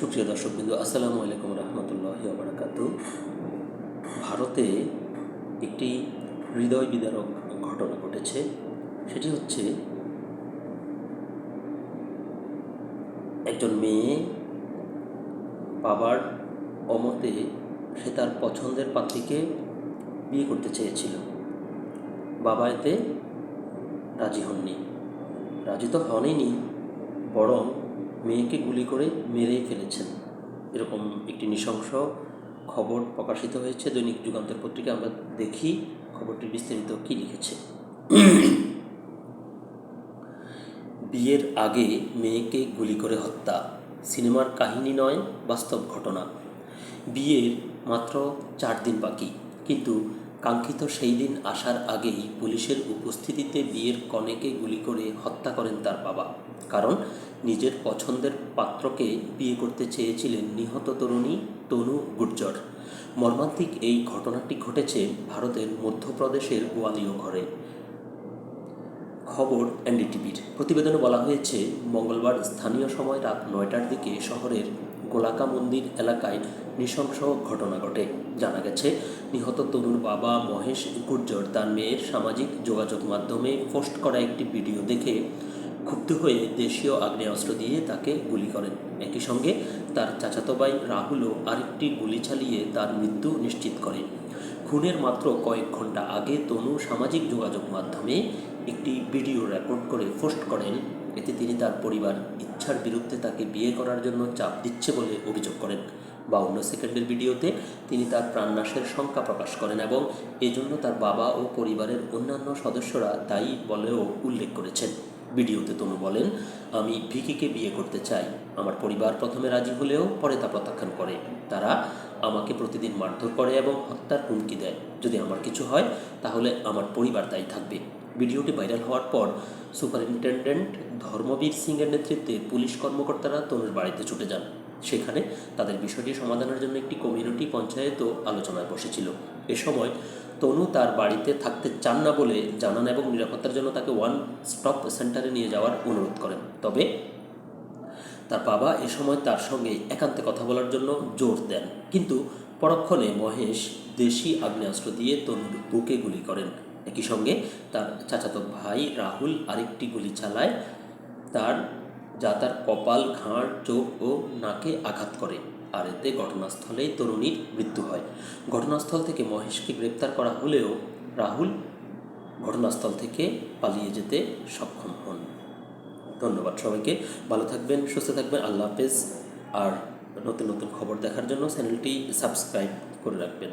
সুপ্রিয় দর্শকবৃন্দ, আসসালামু আলাইকুম রহমতুল্লাহ বারাকাত। ভারতে একটি হৃদয় বিদারক ঘটনা ঘটেছে। সেটি হচ্ছে একজন মেয়ে বাবার অমতে সে তার পছন্দের পাত্রীকে বিয়ে করতে চেয়েছিল। বাবা এতে রাজি হননি। রাজি তো হনইনি, বরং মেয়েকে গুলি করে মেরেই ফেলেছেন। এরকম একটি নৃশংস খবর প্রকাশিত হয়েছে। দৈনিক যুগান্তর পত্রিকা আমরা দেখি খবরটি বিস্তারিত কী লিখেছে। বিয়ের আগে মেয়েকে গুলি করে হত্যা। সিনেমার কাহিনী নয়, বাস্তব ঘটনা। বিয়ের মাত্র চার দিন বাকি। কিন্তু কাঙ্ক্ষিত সেই দিন আসার আগেই পুলিশের উপস্থিতিতে বিয়ের কনেকে গুলি করে হত্যা করেন তার বাবা। কারণ নিজের পছন্দের পাত্রকে বিয়ে করতে চেয়েছিলেন নিহত তরুণী তনু গুর্জর। মর্মান্তিক এই ঘটনাটি ঘটেছে ভারতের মধ্যপ্রদেশের গোয়ালীয় ঘরে। খবর এনডিটিভির। প্রতিবেদনে বলা হয়েছে, মঙ্গলবার স্থানীয় সময় রাত নয়টার দিকে শহরের গোলাকা মন্দির এলাকায় নৃশংস ঘটনা ঘটে। জানা গেছে, নিহত তরুণ বাবা মহেশ গুর্জর তার মেয়ের সামাজিক যোগাযোগ মাধ্যমে পোস্ট করা একটি ভিডিও দেখে ক্ষুব্ধ হয়ে দেশীয় আগ্নেয়াস্ত্র দিয়ে তাকে গুলি করেন। একই সঙ্গে তার চাচাতো ভাই রাহুলও আরেকটি গুলি চালিয়ে তার মৃত্যু নিশ্চিত করে খুনের মাত্র কয়েক ঘণ্টা আগে তনু সামাজিক যোগাযোগ মাধ্যমে একটি ভিডিও রেকর্ড করে পোস্ট করেন এতে তিনি তার পরিবার ইচ্ছার বিরুদ্ধে তাকে বিয়ে করার জন্য চাপ দিচ্ছে বলে অভিযোগ করেন। বাউন্ন সেকেন্ডের ভিডিওতে তিনি তার প্রাণনাশের শঙ্কা প্রকাশ করেন এবং এজন্য তার বাবা ও পরিবারের অন্যান্য সদস্যরা দায়ী বলেও উল্লেখ করেছেন। ভিডিওতে তনু বলেন, আমি ভিকিকে বিয়ে করতে চাই। আমার পরিবার প্রথমে রাজি হলেও পরে তা প্রত্যাখ্যান করে। তারা আমাকে প্রতিদিন মারধর করে এবং হত্যার হুমকি দেয়। যদি আমার কিছু হয়, তাহলে আমার পরিবার দায়ী থাকবে। ভিডিওটি ভাইরাল হওয়ার পর সুপারিনটেন্ডেন্ট ধর্মবীর সিংয়ের নেতৃত্বে পুলিশ কর্মকর্তারা তনুর বাড়িতে ছুটে যান। সেখানে তাদের বিষয়টি সমাধানের জন্য একটি কমিউনিটি পঞ্চায়েতও আলোচনায় বসেছিল। এ সময় তনু তার বাড়িতে থাকতে চান না বলে জানান এবং নিরাপত্তার জন্য তাকে ওয়ান স্টপ সেন্টারে নিয়ে যাওয়ার অনুরোধ করেন। তবে তার বাবা এ সময় তার সঙ্গে একান্তে কথা বলার জন্য জোর দেন। কিন্তু পরক্ষণে মহেশ দেশি আগ্নেয়াস্ত্র দিয়ে তনুর বুকে গুলি করেন। একই সঙ্গে তার চাচাতো ভাই রাহুল আরেকটি গুলি চালায়, তার, যা তার কপাল, ঘাড়, চোখ ও নাকে আঘাত করে। আর এতে ঘটনাস্থলেই তরুণীর মৃত্যু হয়। ঘটনাস্থল থেকে মহেশকে গ্রেপ্তার করা হলেও রাহুল ঘটনাস্থল থেকে পালিয়ে যেতে সক্ষম হন। ধন্যবাদ সবাইকে। ভালো থাকবেন, সুস্থ থাকবেন। আল্লাহ হাফেজ। আর নতুন নতুন খবর দেখার জন্য চ্যানেলটি সাবস্ক্রাইব করে রাখবেন।